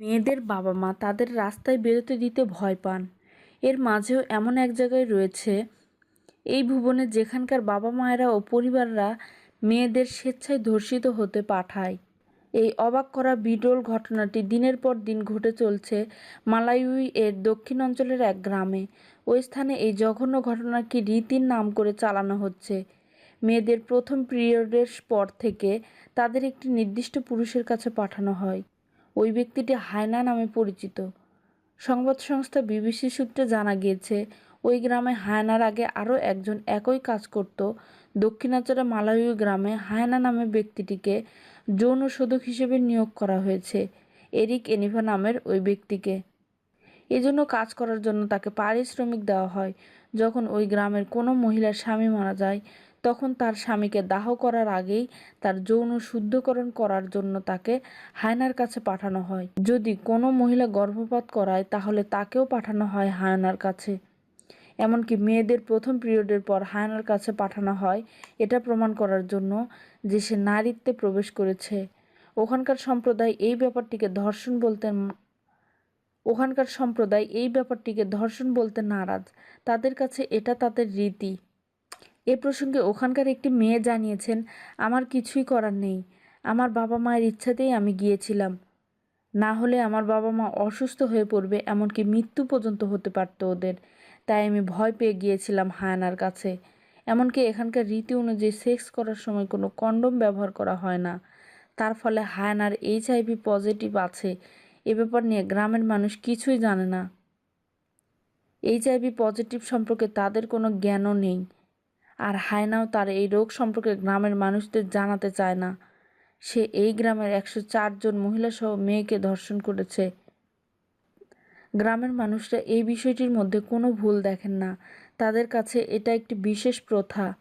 মেয়েদের বাবা মা তাদের রাস্তায় বেরোতে দিতে ভয় পান। এর মাঝেও এমন এক জায়গায় রয়েছে, এই ভুবনে যেখানকার বাবা মায়েরা ও পরিবাররা মেয়েদের স্বেচ্ছায় ধর্ষিত হতে পাঠায়। এই অবাক করা বিডল ঘটনাটি দিনের পর দিন ঘটে চলছে মালাউই এর দক্ষিণ অঞ্চলের এক গ্রামে। ওই স্থানে এই জঘন্য ঘটনাকে রীতির নাম করে চালানো হচ্ছে। মেয়েদের প্রথম পিরিয়ডের পর থেকে তাদের একটি নির্দিষ্ট পুরুষের কাছে পাঠানো হয়। ওই ব্যক্তিটি হায়না নামে পরিচিত। সংবাদ সংস্থা বিবিসি সূত্রে জানা গিয়েছে, ওই গ্রামে হায়নার আগে আরও একজন একই কাজ করত। দক্ষিণাচলে মালাউই গ্রামে হায়না নামে ব্যক্তিটিকে যৌন শোধক হিসেবে নিয়োগ করা হয়েছে, এরিক এনিভা নামের ওই ব্যক্তিকে। এজন্য কাজ করার জন্য তাকে পারিশ্রমিক দেওয়া হয়। যখন ওই গ্রামের কোনো মহিলার স্বামী মারা যায় তখন তার স্বামীকে দাহ করার আগেই তার যৌন শুদ্ধকরণ করার জন্য তাকে হায়নার কাছে পাঠানো হয়। যদি কোনো মহিলা গর্ভপাত করায়, তাহলে তাকেও পাঠানো হয় হায়নার কাছে। এমনকি মেয়েদের প্রথম পিরিয়ডের পর হায়নার কাছে পাঠানো হয় এটা প্রমাণ করার জন্য যে সে নারীত্বে প্রবেশ করেছে। ওখানকার সম্প্রদায় এই ব্যাপারটিকে ধর্ষণ বলতে ওখানকার সম্প্রদায় এই ব্যাপারটিকে ধর্ষণ বলতে নারাজ। তাদের কাছে এটা তাদের রীতি। এ প্রসঙ্গে ওখানকার একটি মেয়ে জানিয়েছেন, আমার কিছুই করার নেই। আমার বাবা মায়ের ইচ্ছাতেই আমি গিয়েছিলাম। না হলে আমার বাবা মা অসুস্থ হয়ে পড়বে, এমনকি মৃত্যু পর্যন্ত হতে পারত ওদের। তাই আমি ভয় পেয়ে গিয়েছিলাম হায়ানার কাছে। এমনকি এখানকার রীতি অনুযায়ী সেক্স করার সময় কোনো কন্ডম ব্যবহার করা হয় না। তার ফলে হায়ানার এইচআইভি পজিটিভ আছে। এ ব্যাপার নিয়ে গ্রামের মানুষ কিছুই জানে না। এইচআইভি পজিটিভ সম্পর্কে তাদের কোনো জ্ঞানও নেই। আর হায়নাও তার এই রোগ সম্পর্কে গ্রামের মানুষদের জানাতে চায় না। সে এই গ্রামের একশো চার জন মহিলাসহ মেয়েকে ধর্ষণ করেছে। গ্রামের মানুষরা এই বিষয়টির মধ্যে কোনো ভুল দেখেন না। তাদের কাছে এটা একটি বিশেষ প্রথা।